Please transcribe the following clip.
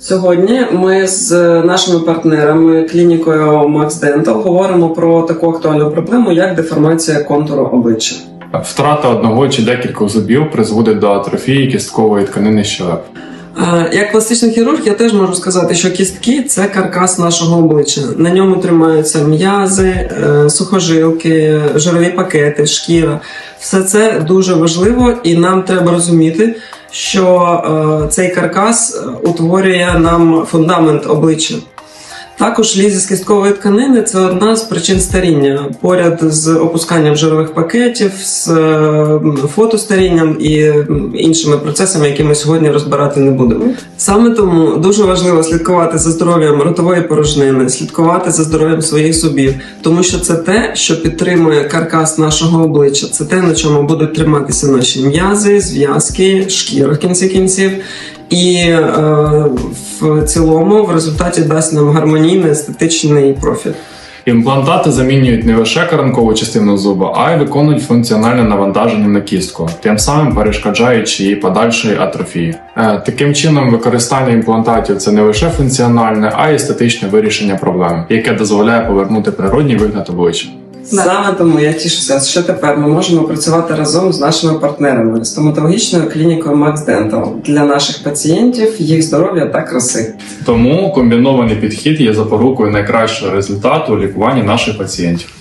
Сьогодні ми з нашими партнерами клінікою Max Dental говоримо про таку актуальну проблему, як деформація контуру обличчя. Втрата одного чи декількох зубів призводить до атрофії кісткової тканини щелеп. Е, Як пластичний хірург, я теж можу сказати, що кістки це каркас нашого обличчя. На ньому тримаються м'язи, е, сухожилки, жирові пакети, шкіра. Все це дуже важливо, і нам треба розуміти, що е, цей каркас е, утворює нам фундамент обличчя. Також лізі з кісткової тканини це одна з причин старіння поряд з опусканням жирових пакетів, з фотостарінням і іншими процесами, які ми сьогодні розбирати не будемо. Саме тому дуже важливо слідкувати за здоров'ям ротової порожнини, слідкувати за здоров'ям своїх зубів, тому що це те, що підтримує каркас нашого обличчя. Це те, на чому будуть триматися наші м'язи, зв'язки, шкіра в кінці кінців. І е, в цілому в результаті дасть нам гармонійний естетичний профіль. Імплантати замінюють не лише коронкову частину зуба, а й виконують функціональне навантаження на кістку, тим самим перешкоджаючи її подальшої атрофії. Е, Таким чином, використання імплантатів це не лише функціональне, а й естетичне вирішення проблеми, яке дозволяє повернути природній вигляд обличчя. Саме тому я тішуся, що тепер ми можемо працювати разом з нашими партнерами стоматологічною клінікою Max Dental для наших пацієнтів, їх здоров'я та краси. Тому комбінований підхід є запорукою найкращого результату у лікуванні наших пацієнтів.